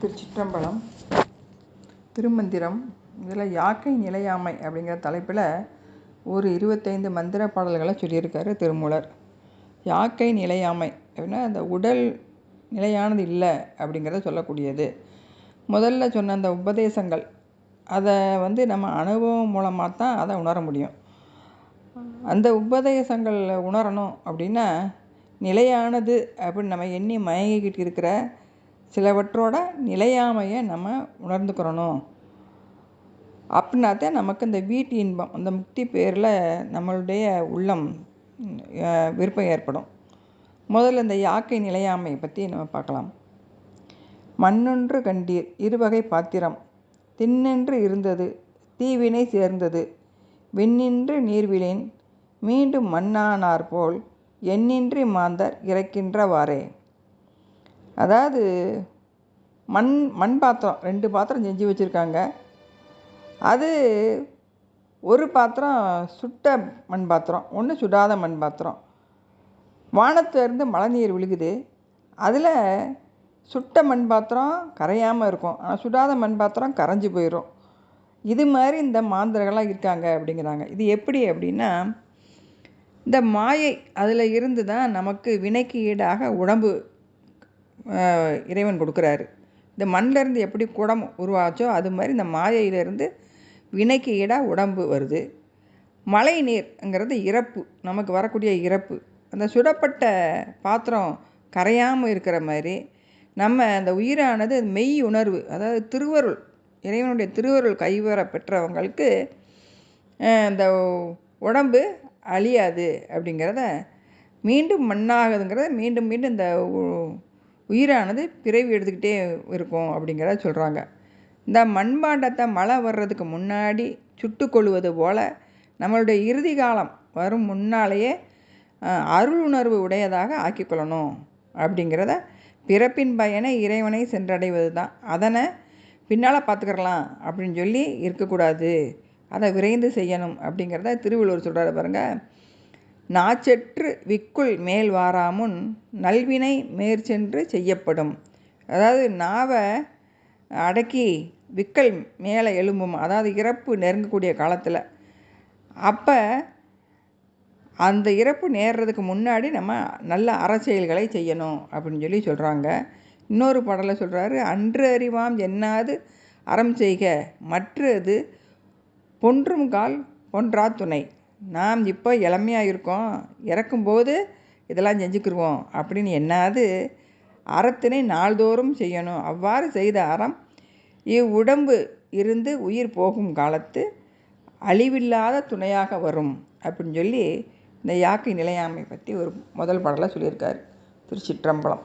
திருச்சிற்றம்பலம் திருமந்திரம் இதில் யாக்கை நிலையாமை அப்படிங்கிற தலைப்பில் ஒரு இருபத்தைந்து மந்திர பாடல்களை சொல்லியிருக்காரு திருமூலர். யாக்கை நிலையாமை அப்படின்னா அந்த உடல் நிலையானது இல்லை அப்படிங்கிறத சொல்லக்கூடியது. முதல்ல சொன்ன அந்த உபதேசங்கள் அதை வந்து நம்ம அனுபவம் மூலமாக தான் அதை உணர முடியும். அந்த உபதேசங்கள் உணரணும் அப்படின்னா நிலையானது அப்படின்னு நம்ம எண்ணி மயங்கிக்கிட்டு இருக்கிற சிலவற்றோட நிலையாமையை நம்ம உணர்ந்துக்கிறணும். அப்படின்னாத்தான் நமக்கு இந்த வீட்டு இன்பம் அந்த முக்தி பேரில் நம்மளுடைய உள்ளம் விருப்பம் ஏற்படும். முதல்ல இந்த யாக்கை நிலையாமையை பற்றி நம்ம பார்க்கலாம். மண்ணொன்று கண்டீர் இருவகை பாத்திரம். தின்னென்று இருந்தது தீவினை சேர்ந்தது. விண்ணின்று நீர்விலேன் மீண்டும் மண்ணானார் போல் எண்ணின்றி மாந்தர் இறக்கின்றவாறே. அதாவது மண் மண் பாத்திரம் ரெண்டு பாத்திரம் செஞ்சு வச்சுருக்காங்க. அது ஒரு பாத்திரம் சுட்ட மண் பாத்திரம் ஒன்று சுடாத மண் பாத்திரம். வானத்துலேருந்து மழை நீர் விழுகுது. அதில் சுட்ட மண் பாத்திரம் கரையாமல் இருக்கும். ஆனால் சுடாத மண் பாத்திரம் கரைஞ்சி போயிடும் இது மாதிரி இந்த மாந்தர்கள்லாம் இருக்காங்க அப்படிங்கிறாங்க. இது எப்படி அப்படின்னா இந்த மாயை அதில் இருந்து தான் நமக்கு வினைக்கு ஈடாக உடம்பு இறைவன் கொடுக்குறாரு. இந்த மண்ணிலேருந்து எப்படி குடம் உருவாச்சோ அது மாதிரி இந்த மாயையிலேருந்து வினைக்கு ஈடாக உடம்பு வருது. மழை நீர்ங்கிறது இறப்பு நமக்கு வரக்கூடிய இறப்பு. அந்த சுடப்பட்ட பாத்திரம் கரையாமல் இருக்கிற மாதிரி நம்ம அந்த உயிரானது மெய் உணர்வு அதாவது திருவருள் இறைவனுடைய திருவருள் கைவர பெற்றவங்களுக்கு இந்த உடம்பு அழியாது அப்படிங்கிறத மீண்டும் மண்ணாகுதுங்கிறத மீண்டும் மீண்டும் இந்த உயிரானது பிறவி எடுத்துக்கிட்டே இருக்கும் அப்படிங்கிறத சொல்கிறாங்க இந்த மண்பாண்டத்தை மழை வர்றதுக்கு முன்னாடி சுட்டு கொள்வது போல் நம்மளுடைய இறுதி காலம் வரும் முன்னாலேயே அருள் உணர்வு உடையதாக ஆக்கிக்கொள்ளணும் அப்படிங்கிறத பிறப்பின் பயனை இறைவனை சென்றடைவது தான் அதனை பின்னால் பார்த்துக்கிறலாம் அப்படின்னு சொல்லி இருக்கக்கூடாது. அதை விரைந்து செய்யணும் அப்படிங்கிறத திருவள்ளுவர் சொல்கிறாரு பாருங்கள் நாச்செற்று விக்குள் மேல் வாராமுன் நல்வினை மேற்சென்று செய்யப்படும். அதாவது நாவை அடக்கி விக்கல் மேலே எழும்பும். அதாவது இறப்பு நெருங்கக்கூடிய காலத்தில். அப்போ அந்த இறப்பு நேர்றதுக்கு முன்னாடி நம்ம நல்ல அறச்செயல்களை செய்யணும் அப்படின்னு சொல்லி சொல்கிறாங்க இன்னொரு பாடலை சொல்கிறாரு அன்று அறிவாம் என்னாது அறம் செய்க மற்றது பொன்றும் கால் பொன்றா துணை. நாம் இப்போ இளமையாக இருக்கோம் இறக்கும்போது இதெல்லாம் செஞ்சுக்கிருவோம். அப்படின்னு என்னாது? அறத்தினை நாள்தோறும் செய்யணும். அவ்வாறு செய்த அறம் இவ்வுடம்பு இருந்து உயிர் போகும் காலத்து அழிவில்லாத துணையாக வரும். அப்படின்னு சொல்லி இந்த யாக்கை நிலையாமை பற்றி ஒரு முதல் பாடலாக சொல்லியிருக்கார். திருச்சிற்றம்பலம்.